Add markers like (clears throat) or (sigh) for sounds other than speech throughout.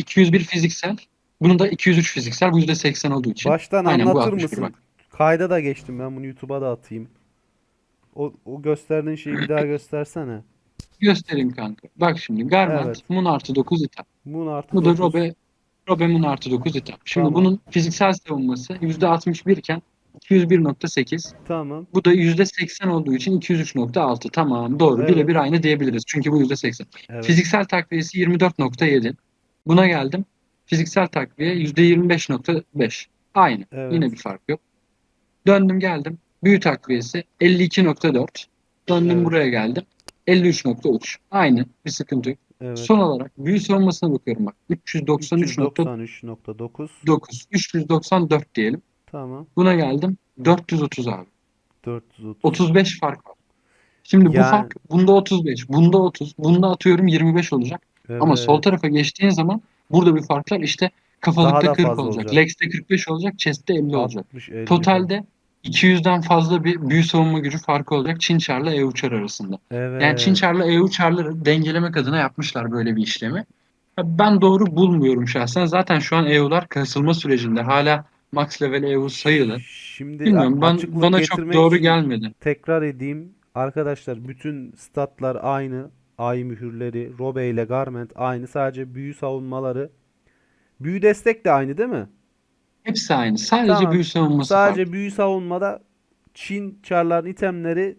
201 fiziksel. Bunun da 203 fiziksel. Bu %80 olduğu için. Baştan Aynen, anlatır 61 mısın? bak. Kayda da geçtim ben bunu YouTube'a da atayım. O, o gösterdiğin şeyi bir daha (clears throat) göstersene. Göstereyim kanka. Bak şimdi Garment Evet. Mun artı 9 itham. Mun artı Bu da 9. Robe, Robe Mun artı 9 itham. Şimdi Tamam. bunun fiziksel savunması %61 iken 201.8. Tamam. Bu da %80 olduğu için 203.6. Tamam doğru. Evet. Birebir aynı diyebiliriz. Çünkü bu %80. Evet. Fiziksel takviyesi 24.7. Buna geldim. Fiziksel takviye %25.5. Aynı. Evet. Yine bir fark yok. Döndüm geldim. Büyü takviyesi 52.4. Döndüm Evet. buraya geldim. 53.3. Aynı. Bir sıkıntı yok. Evet. Son olarak büyü savunmasına bakıyorum bak. 393.9. 393.9. 394 diyelim. Tamam. Buna geldim. 430 abi. 430. 35 fark var. Şimdi bu Yani- fark bunda 35, bunda 30, bunda atıyorum 25 olacak. Ama Evet. sol tarafa geçtiğin zaman burada bir fark var. İşte kafalıkta Daha da 40 fazla olacak. olacak. Lex'te 45 olacak. Chest'te 50 olacak. 60, 50 Totalde 200'den fazla bir büyü savunma gücü farkı olacak Çinçar'la E-Uçar arasında. Evet. Yani Çinçar'la E-Uçar'ları dengelemek adına yapmışlar böyle bir işlemi. Ben doğru bulmuyorum şahsen. Zaten şu an EU'lar kasılma sürecinde. Hala max level EU sayılı. Şimdi Bilmiyorum ben bana çok doğru gelmedi. Tekrar edeyim. Arkadaşlar bütün statlar aynı. Ay mühürleri, Robe ile Garment aynı. Sadece büyü savunmaları. Büyü destek de aynı değil mi? Hepsi aynı. Sadece Tamam. büyü savunması farklı. Sadece büyü savunmada Çin çarların itemleri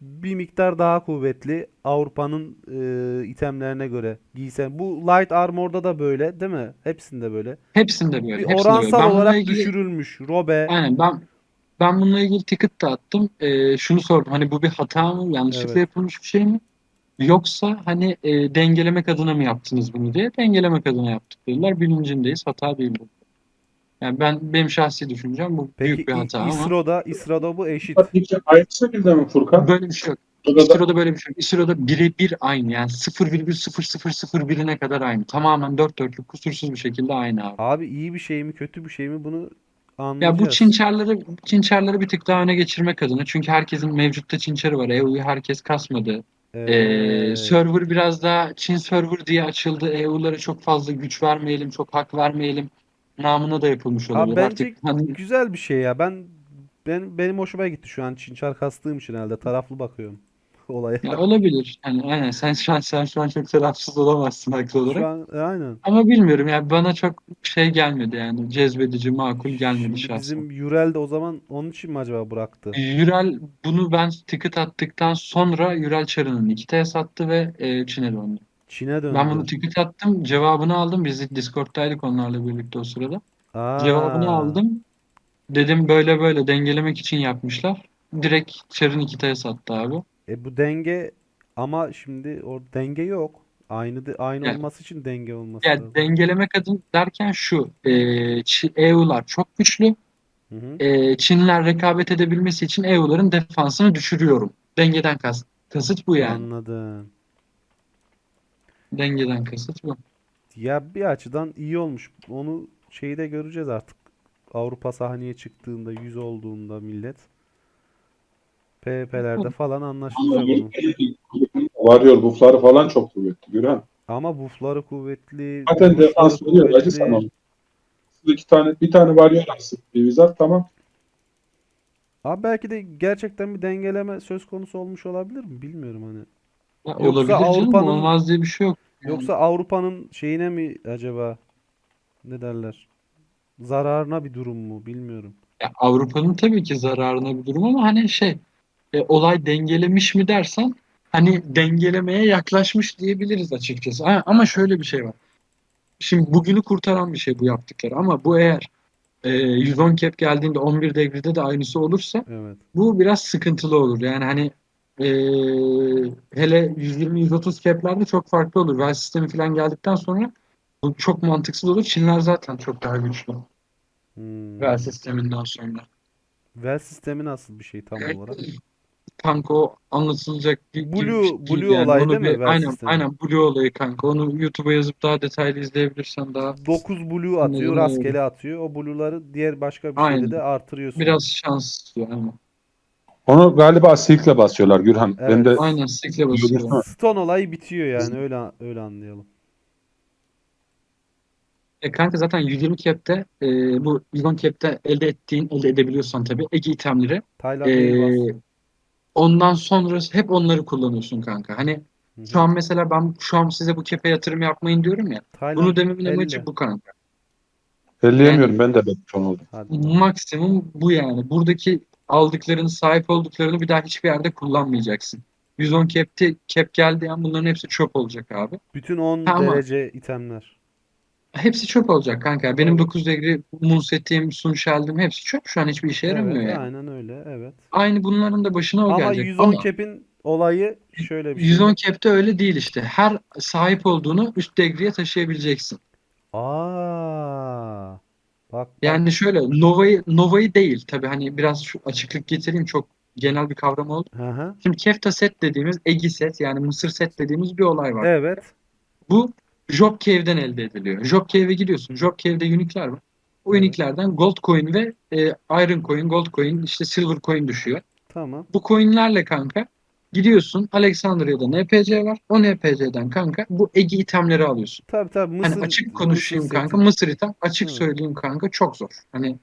bir miktar daha kuvvetli. Avrupa'nın e, itemlerine göre giysen. Bu light armor'da da böyle değil mi? Hepsinde böyle. Hepsinde böyle. Bir hepsinde böyle. oransal bununla olarak ilgili- düşürülmüş. Robe. Aynen ben ben bununla ilgili ticket da attım. Ee, şunu sordum. Hani bu bir hata mı? Yanlışlıkla Evet. yapılmış bir şey mi? Yoksa hani e, dengelemek adına mı yaptınız bunu diye. Dengelemek adına yaptık dediler. Bilincindeyiz. Hata değil bu. Yani ben benim şahsi düşüncem bu Peki büyük bir hata İ- ama İsro'da, İsro'da bu eşit. Peki aynı şekilde mi Furkan? böyle bir şey yok. İsro'da böyle bir şey yok. İsro'da birebir aynı. Yani 0,0001'ine kadar aynı. Tamamen dört dörtlük kusursuz bir şekilde aynı abi. Abi iyi bir şey mi kötü bir şey mi bunu Ya anlayacağız. bu çinçerleri çinçerleri bir tık daha öne geçirmek adına. Çünkü herkesin mevcutta çinçeri var. EU'yu herkes kasmadı. Ee, Evet. server biraz daha Çin server diye açıldı. EU'lara çok fazla güç vermeyelim, çok hak vermeyelim. Namına da yapılmış Abi olabilir. bence Artık hani güzel bir şey ya. Ben ben benim hoşuma gitti şu an Çinçar kastığım için herhalde taraflı bakıyorum (laughs) olaya. ya olabilir. Yani aynen sen şu an sen şu an çok tarafsız olamazsın haklı olarak. Şu an aynen. Ama bilmiyorum yani bana çok şey gelmedi yani cezbedici, makul gelmedi Şimdi şahsen. bizim Yurel de o zaman onun için mi acaba bıraktı? Yurel bunu ben ticket attıktan sonra Yurel Çarı'nın Nikita'ya sattı ve e, Çin'e döndü. Çin'e döndü. Ben bunu ticket attım, cevabını aldım. Biz Discord'daydık onlarla birlikte o sırada. Aa, Cevabını aldım. Dedim böyle böyle dengelemek için yapmışlar. Direkt Çar'ı Nikita'ya sattı abi. E bu denge ama şimdi o denge yok. Aynı de, aynı Yani- olması için denge olması Yani lazım. dengelemek adın derken şu. E, Çi- EU'lar çok güçlü. Hı hı. E, Çinliler rekabet edebilmesi için EU'ların defansını düşürüyorum. Dengeden kas kasıt bu yani. Anladım. Dengeden kasıt bu. Ya bir açıdan iyi olmuş. Onu şeyde göreceğiz artık. Avrupa sahneye çıktığında, yüz olduğunda millet. PvP'lerde falan anlaşılacak bunun. varıyor buffları falan çok kuvvetli Güren. Ama buffları kuvvetli, Zaten defans veriyor acı kuvvetli. sana. İki tane bir tane varıyor aslında. Bir wizard tamam. Abi belki de gerçekten bir dengeleme söz konusu olmuş olabilir mi? Bilmiyorum hani. Ya Yoksa olabilir canım, Avrupa'nın- olmaz diye bir şey yok. Yani Yoksa Avrupa'nın şeyine mi acaba ne derler? Zararına bir durum mu? Bilmiyorum. ya Avrupa'nın tabii ki zararına bir durum ama hani şey e, olay dengelemiş mi dersen hani dengelemeye yaklaşmış diyebiliriz açıkçası. Ha, ama şöyle bir şey var. Şimdi bugünü kurtaran bir şey bu yaptıkları ama bu eğer e, 110 cap geldiğinde 11 devrede de aynısı olursa Evet. bu biraz sıkıntılı olur. Yani hani e, hele 120-130 caplerde çok farklı olur. Vel sistemi falan geldikten sonra bu çok mantıksız olur. Çinler zaten çok daha güçlü. Hmm. Vel sisteminden sonra. Vel sistemi nasıl bir şey tam (clears throat) olarak? Kanka o anlatılacak gibi Blue- bir şey değil Blue yani. olayı Onu değil mi? bir- Vel aynen, sistemi. aynen Blue olayı kanka. Onu YouTube'a yazıp daha detaylı izleyebilirsen daha 9 blue atıyor, Anladım, rastgele atıyor. O blue'ları diğer başka bir Aynen. şeyle de artırıyorsun. biraz şans yani. Onu galiba silkle basıyorlar Gürhan. Evet. Ben de Aynen sikle basıyor. Stone olayı bitiyor yani öyle öyle anlayalım. E kanka zaten 120 cap'te e, bu 110 cap'te elde ettiğin, elde edebiliyorsan tabii Ege itemleri Tayland e, Airbus. Ondan sonra hep onları kullanıyorsun kanka. Hani Hı hı. şu an mesela ben şu an size bu cap'e yatırım yapmayın diyorum ya. Tayland Bunu dememin 50. amacı bu kanka. Elleyemiyorum ben de ben son oldum. Hadi. Maksimum bu yani. Buradaki aldıklarını, sahip olduklarını bir daha hiçbir yerde kullanmayacaksın. 110 cap'te cap geldiği an bunların hepsi çöp olacak abi. Bütün 10 Tamam. derece itemler. Hepsi çöp olacak kanka. Benim Evet. 9 degree moon set'im, sun shell'im hepsi çöp. Şu an hiçbir işe yaramıyor Evet, yani. aynen öyle. Evet. Aynı bunların da başına o Ama gelecek. 110 Ama cap'in olayı şöyle bir şey. 110 cap'te öyle değil işte. Her sahip olduğunu üst degree'ye taşıyabileceksin. Aa. Bak bak. Yani şöyle Nova'yı Nova'yı değil tabii hani biraz şu açıklık getireyim çok genel bir kavram oldu. Hı hı. Şimdi Kefta set dediğimiz Egi set yani Mısır set dediğimiz bir olay var. Evet. Bu Job Cave'den elde ediliyor. Job Cave'e gidiyorsun. Job Cave'de unique'ler var. O Evet. unique'lerden gold coin ve e, iron coin, gold coin, işte silver coin düşüyor. Tamam. Bu coinlerle kanka gidiyorsun Alexandria'da NPC var. O NPC'den kanka bu Egi itemleri alıyorsun. Tabii tabii Mısır Hani açık konuşayım Mısır kanka seti. Mısır item açık Hı. söyleyeyim kanka çok zor. Hani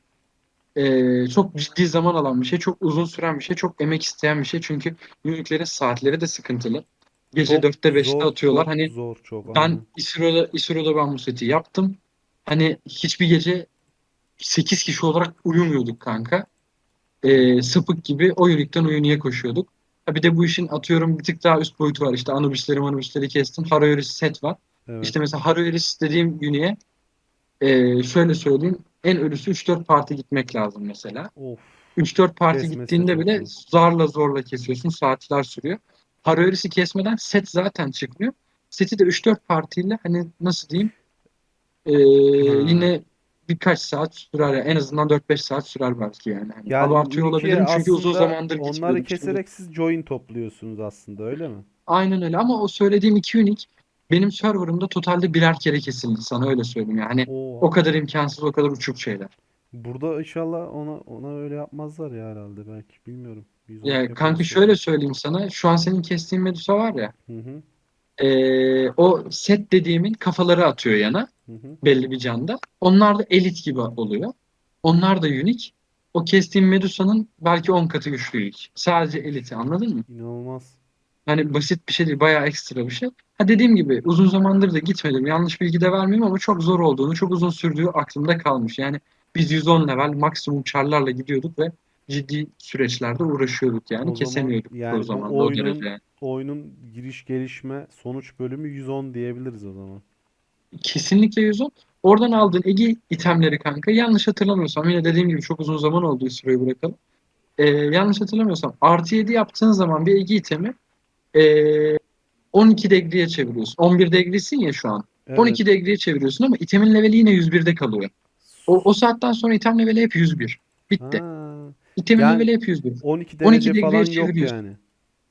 e, çok ciddi zaman alan bir şey, çok uzun süren bir şey, çok emek isteyen bir şey. Çünkü unique'lerin saatleri de sıkıntılı. Gece Çok 4'te 5'te zor, atıyorlar. çok Hani zor çok. ben. İsro'da, İsro'da ben bu seti yaptım. Hani hiçbir gece 8 kişi olarak uyumuyorduk kanka. Ee, sapık gibi o unique'den o unique'e koşuyorduk. Ha bir de bu işin atıyorum bir tık daha üst boyutu var. İşte Anubis'leri Manubis'leri kestim. Haroeris set var. Evet. İşte mesela Haroeris dediğim unique'e ee, şöyle söyleyeyim. En ölüsü 3-4 parti gitmek lazım mesela. Of. 3-4 parti Kesmesi gittiğinde bile zor. zarla zorla kesiyorsun. Saatler sürüyor. Haroeris'i kesmeden set zaten çıkmıyor. Seti de 3-4 partiyle hani nasıl diyeyim ee, Ha. yine birkaç saat sürer. yani. En azından 4-5 saat sürer belki yani. Hani Yani abartıyor olabilirim çünkü uzun zamandır onları keserek siz join topluyorsunuz aslında öyle mi? Aynen öyle ama o söylediğim iki unique benim serverımda totalde birer kere kesildi sana öyle söyleyeyim yani. Oo. O kadar imkansız, o kadar uçuk şeyler. Burada inşallah ona ona öyle yapmazlar ya herhalde belki bilmiyorum. 110 Ya kanka şöyle söyleyeyim sana. Şu an senin kestiğin Medusa var ya. Hı hı. ee, o set dediğimin kafaları atıyor yana Hı hı. belli bir canda. Onlar da elit gibi oluyor. Onlar da unique. O kestiğim Medusa'nın belki 10 katı güçlü ilk. Sadece eliti anladın mı? İnanılmaz. Hani basit bir şey değil, bayağı ekstra bir şey. Ha dediğim gibi uzun zamandır da gitmedim. Yanlış bilgi de vermeyeyim ama çok zor olduğunu, çok uzun sürdüğü aklımda kalmış. Yani biz 110 level maksimum çarlarla gidiyorduk ve ciddi süreçlerde uğraşıyorduk yani. O zaman Kesemiyorduk yani o zaman da o oyunun- derece. Oyunun giriş gelişme sonuç bölümü 110 diyebiliriz o zaman. Kesinlikle 110. Oradan aldığın Egi itemleri kanka yanlış hatırlamıyorsam yine dediğim gibi çok uzun zaman oldu süreyi bırakalım. Ee, yanlış hatırlamıyorsam artı 7 yaptığın zaman bir Egi itemi ee, 12 degree'ye çeviriyorsun. 11 degree'sin ya şu an. Evet. 12 degree'ye çeviriyorsun ama itemin leveli yine 101'de kalıyor. O, o saatten sonra item leveli hep 101. Bitti. Ha, İtemin Yani- leveli hep 101. 12 12 derece falan degreye yok yani.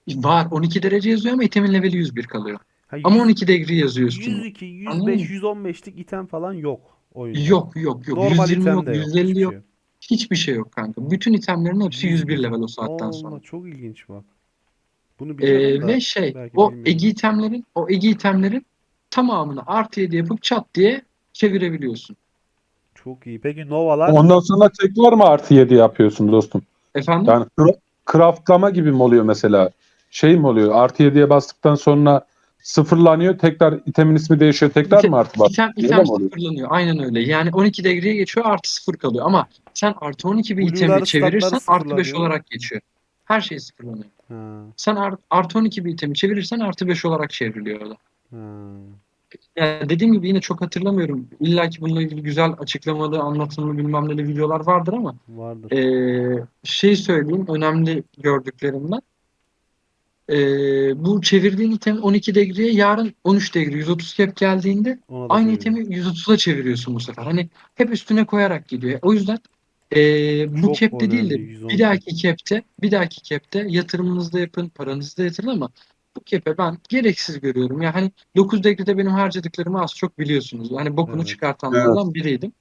Var 12 derece yazıyor ama itemin leveli 101 kalıyor. Ha, Ama 100 12 degree yazıyor üstünde. 102, Anladın 105, mı? 115'lik item falan yok oyunda. Yok yok yok. Normal 120 item yok, de yok. 150 hiçbir yok. şey. Hiçbir şey yok kanka. Bütün itemlerin hepsi 101 101. level o saatten Allah sonra. çok ilginç bak. Bunu Ee, da ve şey o egi itemlerin o egi itemlerin tamamını artı 7 yapıp çat diye çevirebiliyorsun. Çok iyi. Peki Nova'lar Ondan sonra tekrar mı artı 7 yapıyorsun dostum? Efendim? Yani cra- craftlama gibi mi oluyor mesela? Şey mi oluyor? Artı 7'ye bastıktan sonra sıfırlanıyor. Tekrar itemin ismi değişiyor. Tekrar İte- mı artı bas? İtem, item sıfırlanıyor. Aynen öyle. Yani 12 degreye geçiyor artı 0 kalıyor. Ama sen artı 12 bir itemi çevirirsen artı 5 sıfırlanıyor. olarak geçiyor. Her şey sıfırlanıyor. ha, Sen art- artı 12 bir itemi çevirirsen artı 5 olarak çevriliyor o da. Yani dediğim gibi yine çok hatırlamıyorum. İlla ki bununla ilgili güzel açıklamalı, anlatımlı bilmem neli videolar vardır ama vardır. Ee, şey söyleyeyim önemli gördüklerimden. Ee, bu çevirdiğin item 12 degreye yarın 13 degree 130 cap geldiğinde Ona da aynı çeviriyorum. itemi 130'a çeviriyorsun bu sefer. Hani hep üstüne koyarak gidiyor. O yüzden ee, bu Çok cap'te değil de önemli, 110 bir dahaki cap'te bir dahaki cap'te yatırımınızda yapın, paranızı da yatırın ama bu cap'e ben gereksiz görüyorum. Yani hani 9 degree'de benim harcadıklarımı az çok biliyorsunuz. Hani bokunu Evet. çıkartanlardan biriydim.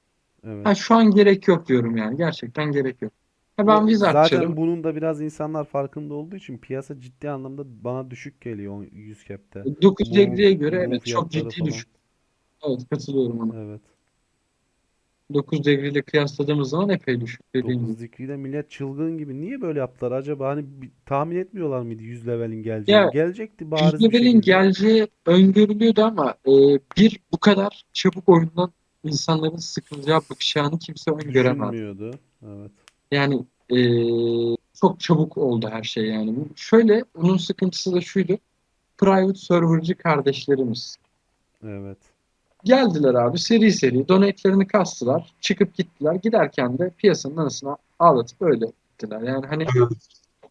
Evet. Ha, şu an gerek yok diyorum yani. Gerçekten gerek yok. Ha, ben Bu- Wizard Zaten bunun da biraz insanlar farkında olduğu için piyasa ciddi anlamda bana düşük geliyor o 100 cap'te. 9 Move- degree'ye göre evet çok ciddi falan. düşük. Evet katılıyorum ona. Evet. 9 devriyle kıyasladığımız zaman epey düşük dediğim gibi. 9 zikriyle millet çılgın gibi. Niye böyle yaptılar acaba? Hani bir- tahmin etmiyorlar mıydı 100 levelin geleceğini? Ya, Gelecekti bariz bir Level'in şekilde. geleceği öngörülüyordu ama e, bir bu kadar çabuk oyundan insanların sıkılacağı bakışağını kimse öngöremez. Düşünmüyordu. Evet. Yani e, çok çabuk oldu her şey yani. Şöyle onun sıkıntısı da şuydu. Private server'cı kardeşlerimiz. Evet. Geldiler abi seri seri donate'lerini kastılar. Çıkıp gittiler. Giderken de piyasanın anasını ağlatıp öyle gittiler. Yani hani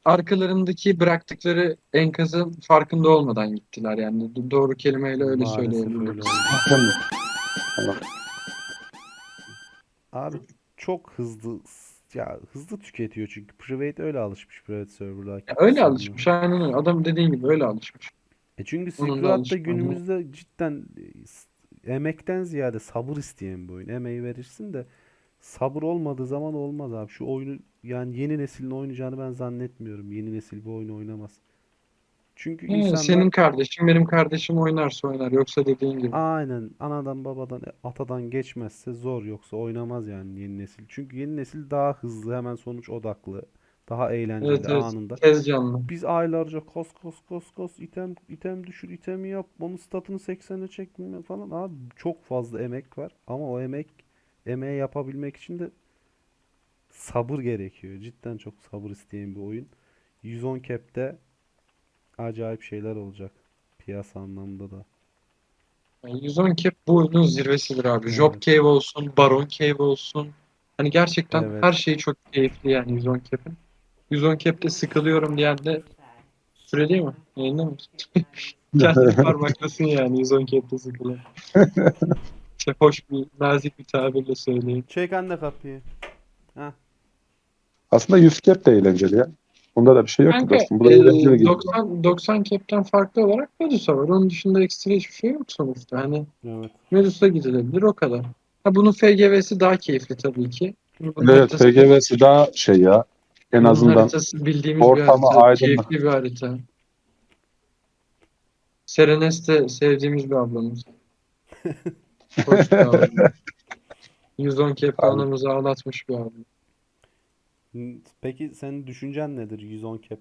arkalarındaki bıraktıkları enkazın farkında olmadan gittiler yani. Do- Doğru kelimeyle öyle Maalesef söyleyebilirim. öyle oldu. Tamam. Abi çok hızlı ya hızlı tüketiyor çünkü private öyle alışmış private serverlar. Ya öyle alışmış. Aynen öyle. Adam dediğin gibi öyle alışmış. E çünkü Onun da Silk Road'da alışkanlığı. günümüzde cidden e, emekten ziyade sabır isteyen bir oyun. Emeği verirsin de sabır olmadığı zaman olmaz abi. Şu oyunu yani yeni neslin oynayacağını ben zannetmiyorum. Yeni nesil bu oyunu oynamaz. Çünkü Yani insanlar senin kardeşin benim kardeşim oynarsa oynar. Yoksa dediğin gibi. aynen anadan babadan atadan geçmezse zor yoksa oynamaz yani yeni nesil. Çünkü yeni nesil daha hızlı hemen sonuç odaklı. Daha eğlenceli Evet, evet. anında. Tez canlı. Biz aylarca kos kos kos kos item item düşür itemi yap onun statını 80'e çek falan abi çok fazla emek var ama o emek emeği yapabilmek için de sabır gerekiyor. Cidden çok sabır isteyen bir oyun. 110 cap'te acayip şeyler olacak piyasa anlamında da. Yani 110 cap bu oyunun zirvesidir abi. Job Evet. Cave olsun, Baron Cave olsun. Hani gerçekten Evet. her şey çok keyifli yani 110 cap'in. 110 cap'te sıkılıyorum diyen de süre değil mi? Yayında mı? (laughs) Kendi parmaklasın yani 110 cap'te sıkılan. İşte hoş bir, nazik bir tabirle söyleyeyim. Çek anne kapıyı. Aslında 100 cap de eğlenceli ya. Bunda da bir şey yok ki Kanka, dostum. Bu da e, eğlenceli gibi. 90, 90 cap'ten farklı olarak Medusa var. Onun dışında ekstra hiçbir şey yok sonuçta. Hani Evet. Medusa gidilebilir o kadar. Ha bunun FGV'si daha keyifli tabii ki. Bunun Evet haritası- FGV'si daha şey ya. En azından haritası bildiğimiz bir ortamı harita. aydınlık. Keyifli bir harita. Serenes de sevdiğimiz bir ablamız. (laughs) Hoş bir ablamız. 110 cap Abi. anamızı ağlatmış bir abla. Peki senin düşüncen nedir? 110 cap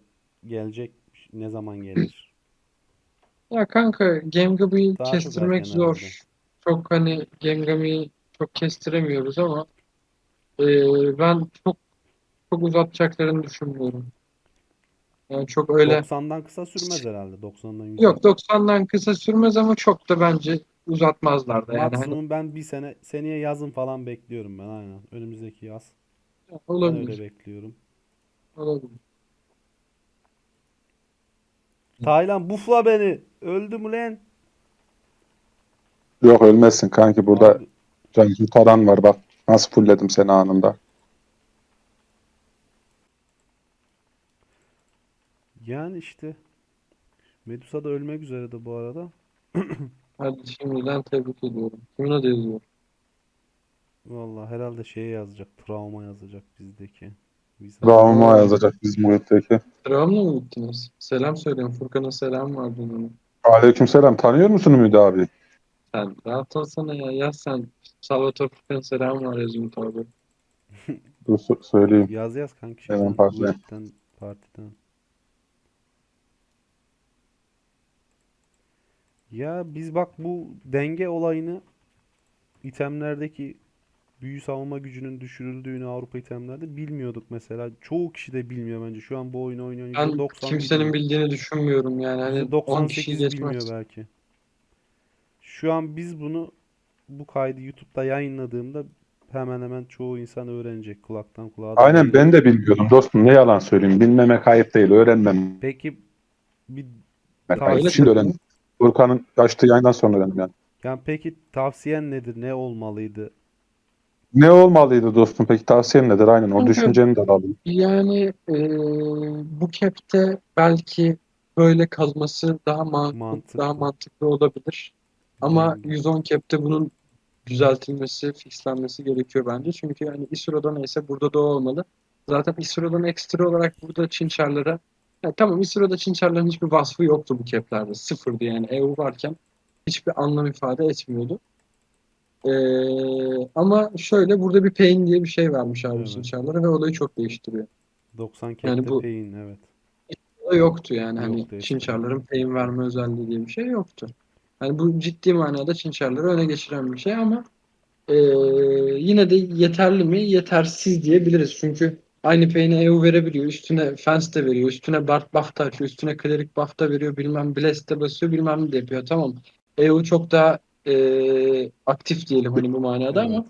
gelecek ne zaman gelir? (clears throat) Ya kanka Gemgabi'yi Daha kestirmek zor. herhalde. Çok hani Gemgabi'yi çok kestiremiyoruz ama e, ben çok çok uzatacaklarını düşünmüyorum. Yani çok öyle 90'dan kısa sürmez herhalde. 90'dan 100'e. yok 90'dan kısa sürmez ama çok da bence uzatmazlar da yani hani Maksimum ben bir sene seneye yazın falan bekliyorum ben aynen. Önümüzdeki yaz. Ben öyle olabilir. bekliyorum. Olabilir. Taylan bufla beni. Öldüm ulan. yok ölmezsin kanki burada Abi, can kurtaran var bak. Nasıl fullledim seni anında. Yani işte Medusa da ölmek üzereydi bu arada. (clears throat) Hadi şimdiden tebrik ediyorum. Kimin adı yazıyor? Vallahi herhalde şeye yazacak. Travma yazacak bizdeki. Bize. Ravma yazacak bizim muhitteki. Travma mı gittiniz? Selam söyleyin. Furkan'a selam var dün Aleykümselam. Tanıyor musun Ümit abi? Sen rahat olsana ya. Yaz sen. Salvatore Furkan'a selam var yazıyor abi. Dur sö- söyleyeyim. Yaz yaz kanki Hemen partiden. partiden. Ya biz bak bu denge olayını itemlerdeki büyü savunma gücünün düşürüldüğünü Avrupa itemlerde bilmiyorduk mesela. Çoğu kişi de bilmiyor bence. Şu an bu oyunu oynayan Ben %90 kimsenin bilmiyor. bildiğini düşünmüyorum yani. Hani 10 kişi %98 bilmiyor geçmez. belki. Şu an biz bunu bu kaydı YouTube'da yayınladığımda hemen hemen çoğu insan öğrenecek kulaktan kulağa. Aynen değil. ben de bilmiyordum dostum. Ne yalan söyleyeyim. Bilmemek ayıp değil. Öğrenmem. Peki bir ayıp. Öyle Şimdi öğrendim. Furkan'ın açtığı yayından sonra öğrendim yani. Yani peki tavsiyen nedir? Ne olmalıydı? Ne olmalıydı dostum peki tavsiyen nedir? Aynen o Kanka- düşünceni de alayım. Yani eee, bu cap'te belki böyle kalması daha makul, Mantıklı. daha mantıklı olabilir. Ama Hmm. 110 cap'te bunun düzeltilmesi, fixlenmesi gerekiyor bence. Çünkü yani Isro'da neyse burada da o olmalı. Zaten Isro'dan ekstra olarak burada Çinçerlere ya tamam Isro'da Çinçerlerin hiçbir vasfı yoktu bu cap'lerde. Sıfırdı yani EU varken hiçbir anlam ifade etmiyordu. Ee, ama şöyle burada bir pain diye bir şey vermiş abi Evet. Çinçarlara ve olayı çok değiştiriyor. 90 Yani kette bu- pain evet. Yoktu yani hani Yoktu. Çinçarların pain verme özelliği diye bir şey yoktu. Yani bu ciddi manada Çinçarları öne geçiren bir şey ama eee, yine de yeterli mi? Yetersiz diyebiliriz. Çünkü aynı pain'i EU verebiliyor. Üstüne Fence de veriyor. Üstüne Bard buff da açıyor. Üstüne Cleric buff da veriyor. Bilmem Bless de basıyor. Bilmem ne de yapıyor. Tamam. EU çok daha eee, aktif diyelim hani bu manada ama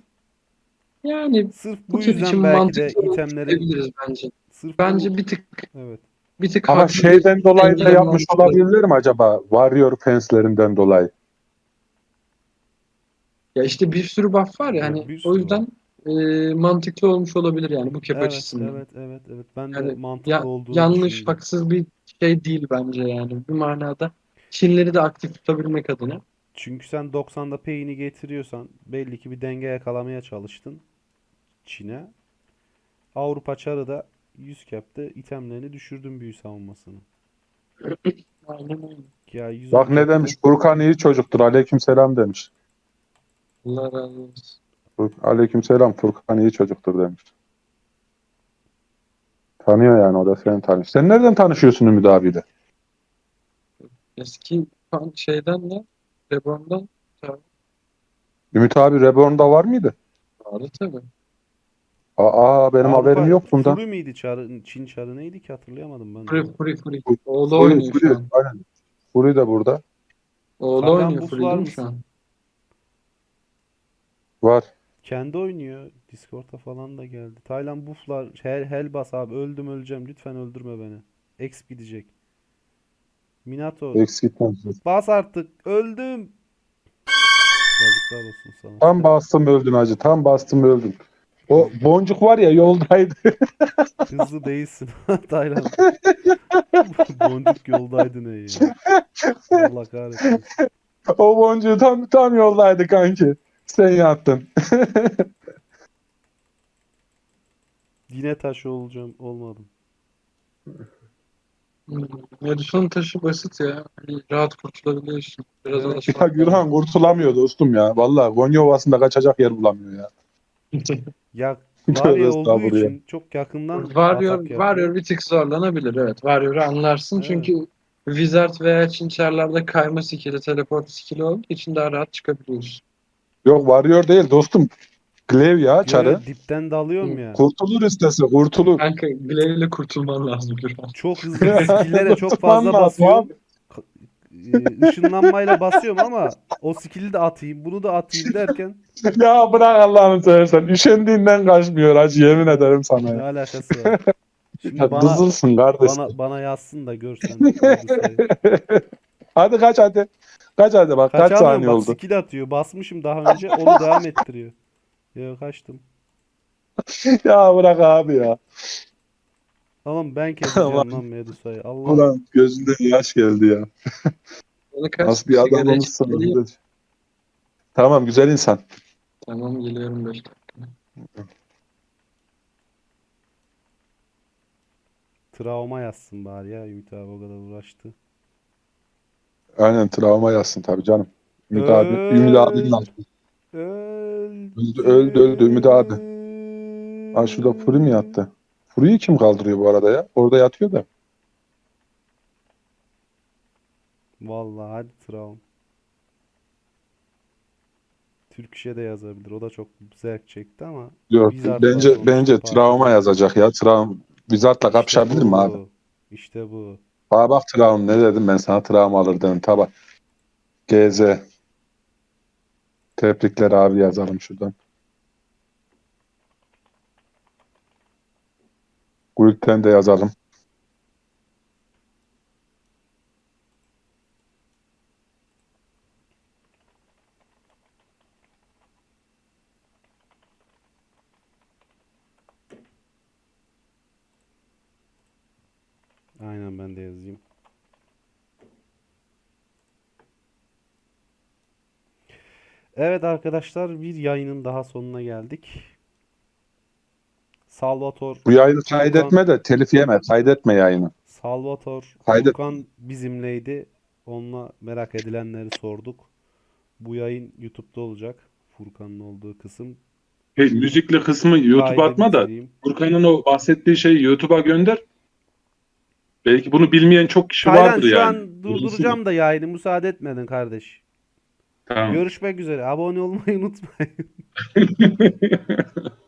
yani Sırf bu bu yüzden için belki de mantıklı itemleri diyebiliriz bence. sırf bu- Bence bir tık evet. bir tık Ama haklı. şeyden dolayı da yapmış mantıklı. olabilirler mi acaba? Warrior fanslerinden dolayı. Ya işte bir sürü buff var ya hani o yüzden e, mantıklı olmuş olabilir yani bu cap Evet, açısından. evet, evet, evet. Ben de Yani mantıklı Ya, olduğunu yanlış, haksız bir şey değil bence yani. Bir manada Çinleri de aktif tutabilmek adına. Çünkü sen 90'da payini getiriyorsan belli ki bir denge yakalamaya çalıştın Çin'e. Avrupa çarı da 100 cap'te itemlerini düşürdün büyü savunmasını. (clears throat) Aynen öyle. Ya 110 Bak ne demiş? Furkan iyi çocuktur. Aleykümselam demiş. Allah razı olsun. Aleykümselam. Furkan iyi çocuktur demiş. Tanıyor yani o da seni tanıyor. Sen nereden tanışıyorsun Ümit abiyle? Eski fan- şeyden de Reborn'dan Ümit abi Reborn'da var mıydı? vardı tabii. Aa benim Avrupa haberim yok bundan. Fury miydi çarı? Çin çarı neydi ki hatırlayamadım ben. Free Free Free. Oğlu oynuyor Fury, şu an. aynen. Fury de burada. Oğlu Zaten oynuyor buz Free var değil mi şu mısın? an? Var. Kendi oynuyor. Discord'a falan da geldi. Taylan bufflar. Hel, hel bas abi. Öldüm öleceğim. Lütfen öldürme beni. Exp gidecek. Minato. Eksik gitmez. Bas artık. Öldüm. Yazıklar olsun sana. Tam bastım öldün hacı. Tam bastım öldün. O boncuk var ya yoldaydı. (laughs) Hızlı değilsin (laughs) Taylan. (laughs) Boncuk yoldaydı ne ya. Allah kahretsin. o boncuğu tam tam yoldaydı kanki. Sen yattın. (laughs) Yine taş olacağım. Olmadım. Hmm. Medusan taşı basit ya. Hani rahat kurtulabiliyorsun. Biraz alışmak Ya Gürhan kurtulamıyor dostum ya. Vallahi Konya Ovası'nda kaçacak yer bulamıyor ya. (laughs) Ya (laughs) Tövbe var ya olduğu estağfurullah. için çok yakından Warrior, atak yapıyor. Warrior bir tık zorlanabilir evet. Warrior'ı anlarsın Evet. çünkü Wizard veya Çinçerlerde kayma skill'i, teleport skill'i olduğu için daha rahat çıkabiliyorsun. Yok varıyor değil dostum. Glev ya çarı. Böyle dipten dalıyorum ya. Kurtulur istese kurtulur. Kanka Glaive ile kurtulman lazım Gürhan. Çok hızlı skill'lere çok fazla lazım basıyorum. abi. Ee, ışınlanmayla basıyorum ama o skill'i de atayım, bunu da atayım derken (laughs) ya bırak Allah'ını seversen. Üşendiğinden kaçmıyor hacı yemin ederim sana ne ya. alakası var? Şimdi Ya bana Dızılsın kardeşim. bana bana yazsın da görsen. (laughs) Hadi kaç hadi. Kaç hadi bak kaç Kaçamıyorum saniye bak oldu. skill atıyor. Basmışım daha önce onu devam ettiriyor. Ya kaçtım. (laughs) ya bırak abi ya. Tamam ben (laughs) keseceğim Aman. lan Medusa'yı. Allah. Ulan gözünden yaş geldi ya. Onu (laughs) kaç Nasıl bir adam olmuşsun. Tamam güzel insan. Tamam geliyorum 5 dakika. Travma yazsın bari ya Ümit abi o kadar uğraştı. Aynen travma yazsın tabii canım. Ümit abi. Ümit abinin altı. Öldü. Öldü, öldü Ümit abi. Ha şurada Furi mi yattı? Furi'yi kim kaldırıyor bu arada ya? Orada yatıyor da. Vallahi hadi Traum. Türk işe de yazabilir. O da çok zevk çekti ama Yok, bence bence travma yazacak ya. Traum Wizard'la işte kapışabilir mi abi? bu. İşte bu. Bana bak Traum ne dedim ben sana Traum alır dedim. Taba. GZ. Tebrikler abi yazalım şuradan. Gülten de yazalım. Aynen ben de yazayım. Evet arkadaşlar bir yayının daha sonuna geldik. Salvator Bu yayını kaydetme de telif yeme. Kaydetme yayını. Salvator Kaydet- Furkan bizimleydi. Onunla merak edilenleri sorduk. Bu yayın YouTube'da olacak. Furkan'ın olduğu kısım. Hey, müzikli kısmı YouTube'a Kaydı atma da. Furkan'ın o bahsettiği şeyi YouTube'a gönder. Belki bunu bilmeyen çok kişi Taylan vardır şu yani. an durduracağım da yayını müsaade etmedin kardeş. Tamam. Görüşmek üzere. Abone olmayı unutmayın. (laughs)